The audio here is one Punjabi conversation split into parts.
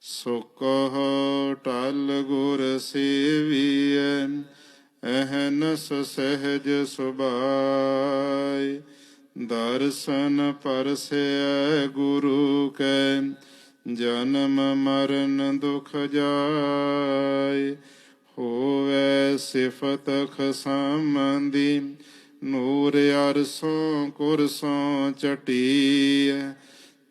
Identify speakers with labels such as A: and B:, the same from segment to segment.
A: ਸੁਕਹ ਟਲ ਗੁਰ ਸੇਵੀਐ ਅਹਨਸ ਸਹਿਜ ਸੁਭਾਈ ਦਰਸ਼ਨ ਪਰਸੈ ਗੁਰੂ ਕੈ, ਜਨਮ ਮਰਨ ਦੁਖ ਜਾਏ ਹੋਵੇ ਸਿਫਤ ਖਸਮੰਦੀ ਨੂਰ ਅਰਸੋਂ ਕੁਰਸੋਂ ਚਟੀਐ।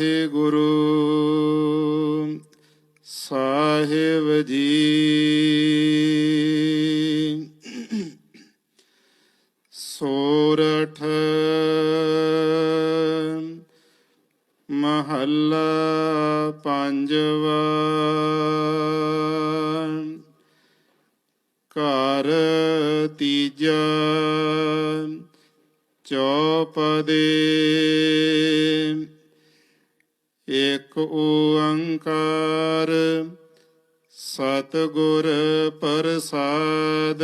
A: ਵਾਹਿਗੁਰੂ। ਸਾਹਿਬ ਜੀ। ਸੋਰਠ ਮਹੱਲਾ ਪੰਜਵਾ। ਘਰ ਤੀਜਾ। ਚੌਪਦੇ। ਓੰਕਾਰ ਸਤਿਗੁਰ ਪ੍ਰਸਾਦ।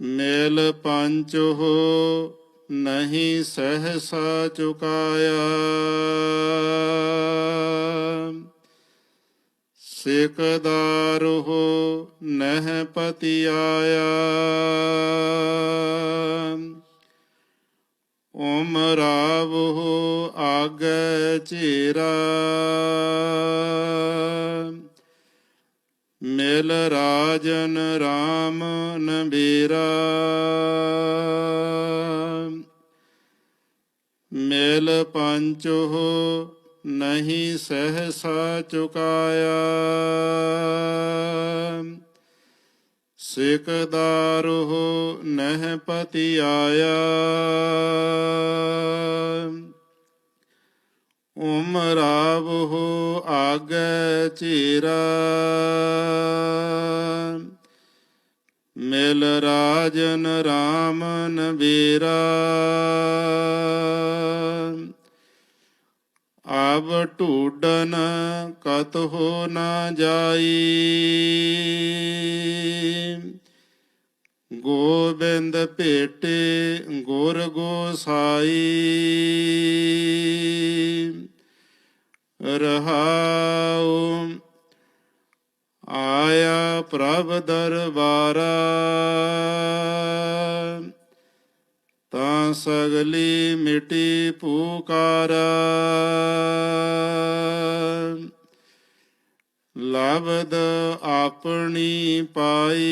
A: ਮੇਲ ਪੰਚ ਹੋ ਨਹੀਂ ਸਹਸਾ ਚੁਕਾਇਆ। ਸਿਕਦਾਰ ਹੋ ਨਹਿ ਪਤੀ ਆਇਆ ਓਮ ਹੋ ਆਗੈ ਚੇਰਾ। ਮਿਲ ਰਾਜਨ RAM ਨਬੀਰਾ। ਮਿਲ ਪੰਚੋ ਨਹੀਂ ਸਹਸਾ ਚੁਕਾਇਆ। ਸਿਕਦਾਰ ਹੋ ਨਹਿ ਪਤੀ ਆਇਆ ਉਮਰਾਵ ਹੋ ਆਗੈ ਚੀਰਾ। ਮਿਲ ਰਾਜਨ ਰਾਮਨ ਨਬੀਰਾ ਆਬ ਢੂਡਨ ਕਤ ਹੋ ਨਾ ਜਾਈ। ਗੋਬਿੰਦ ਭੇਟੇ ਗੁਰ ਗੋਸਾਈ। ਰਹਾਉ ਆਇਆ ਪ੍ਰਭ ਦਰਬਾਰਾ। ਸਗਲੀ ਮਿਟੀ ਪੁਕਾਰਾ। ਲਬਦ ਆਪਣੀ ਪਾਈ,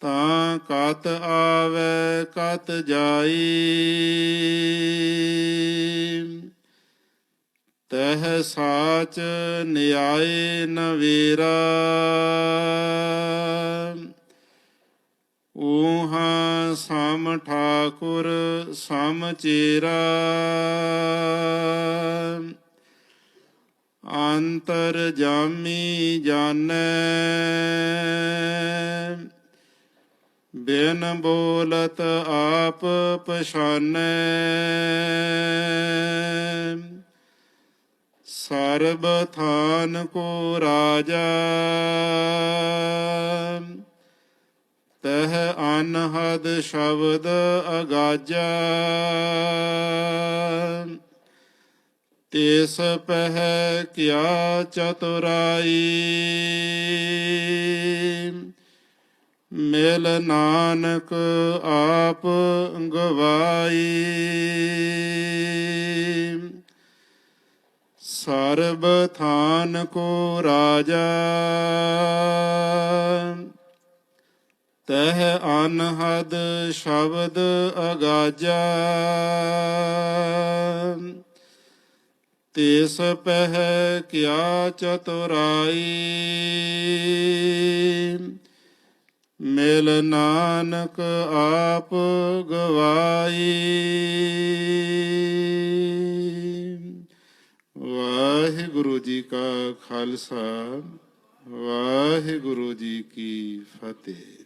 A: ਤਾਂ ਕਤ ਆਵੇ ਕਤ ਜਾਈ। ਤਹ ਸਾਚ ਨਿਆਏ ਨਵੇਰਾ। ਸਮ ਠਾਕੁਰ, ਸਮ ਚੇਰਾ। ਅੰਤਰ ਜਾਮੀ ਜਾਣੈ। ਬਿਨ ਬੋਲਤ ਆਪ ਪਛਾਨੈ। ਸਰਬ ਥਾਨ ਕੋ ਰਾਜਾ। ਤਹ ਅਨਹਦ ਸ਼ਬਦ ਅਗਾਜਾ। ਤਿਸ ਪਹਿ ਕਿਆ ਚਤੁਰਾਈ। ਮਿਲ ਨਾਨਕ ਆਪ ਗਵਾਈ। ਸਰਬ ਥਾਨ ਕੋ ਰਾਜਾ। ਤਹ ਅਨਹਦ ਸ਼ਬਦ ਅਗਾਜਾ। ਤਿਸ ਪਹਿ ਕਿਆ ਚਤੁਰਾਈ। ਮਿਲ ਨਾਨਕ ਆਪ ਗਵਾਈ। ਵਾਹਿਗੁਰੂ ਜੀ ਕਾ ਖਾਲਸਾ, ਵਾਹਿਗੁਰੂ ਜੀ ਕੀ ਫਤਿਹ।